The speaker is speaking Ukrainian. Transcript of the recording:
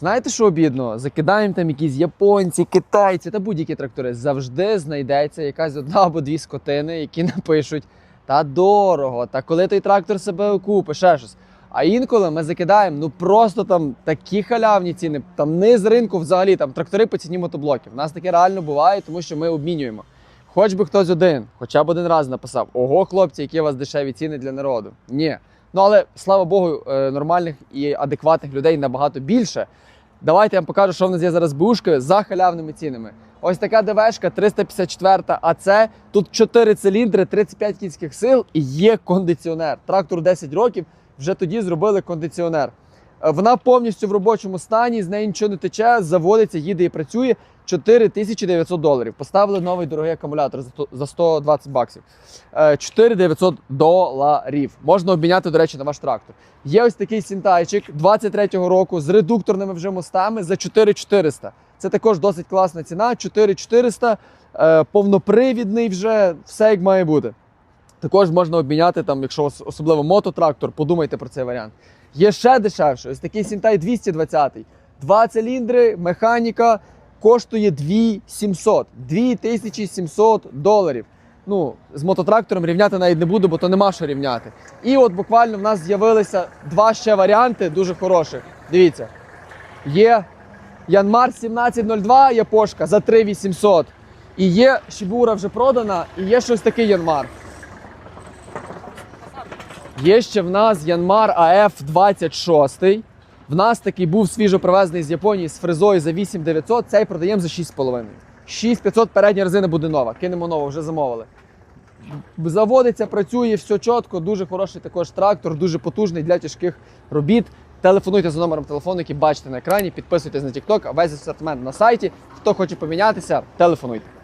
Знаєте, що обідно? Закидаємо там якісь японці, китайці та будь-які трактори. Завжди знайдеться якась одна або дві скотини, які напишуть та дорого, та коли той трактор себе окупить, ще щось. А інколи ми закидаємо ну просто там такі халявні ціни, там низ ринку взагалі, там трактори по ціні мотоблоків. У нас таке реально буває, тому що ми обмінюємо. Хоч би хтось один, хоча б один раз написав: Ого, хлопці, які у вас дешеві ціни для народу. Ні. Ну але слава Богу, е, нормальних і адекватних людей набагато більше. Давайте я вам покажу, що в нас є зараз бушки за халявними цінами. Ось така ДВшка 354 АЦ. Тут 4 циліндри, 35 кінських сил і є кондиціонер. Трактор 10 років, вже тоді зробили кондиціонер. Е, Вона повністю в робочому стані, з неї нічого не тече, заводиться, їде і працює. 4900 доларів. Поставили новий дорогий акумулятор за 120 баксів. Е, 4900 доларів. Можна обміняти, до речі, на ваш трактор. Є ось такий сінтайчик 23-го року з редукторними вже мостами за 4400. Це також досить класна ціна. 4400, е, повнопривідний вже, все як має бути. Також можна обміняти, там, якщо особливо мототрактор, подумайте про цей варіант. Є ще дешевше, ось такий Сінтай 220. Два циліндри, механіка коштує 2700. 2700 доларів. Ну, з мототрактором рівняти навіть не буду, бо то нема що рівняти. І от буквально в нас з'явилися два ще варіанти дуже хороших. Дивіться, є Янмар 1702 япошка за 3800. І є Шібура вже продана, і є щось такий Янмар. Є ще в нас Янмар АФ 26. В нас такий був свіжо привезений з Японії з фрезою за 8900. Цей продаємо за 6,5. 6500 передня резина буде нова. Кинемо нову, вже замовили. Заводиться, працює, все чітко, дуже хороший також трактор, дуже потужний для тяжких робіт. Телефонуйте за номером телефону, який бачите на екрані, підписуйтесь на TikTok, весь асортимент на сайті. Хто хоче помінятися, телефонуйте.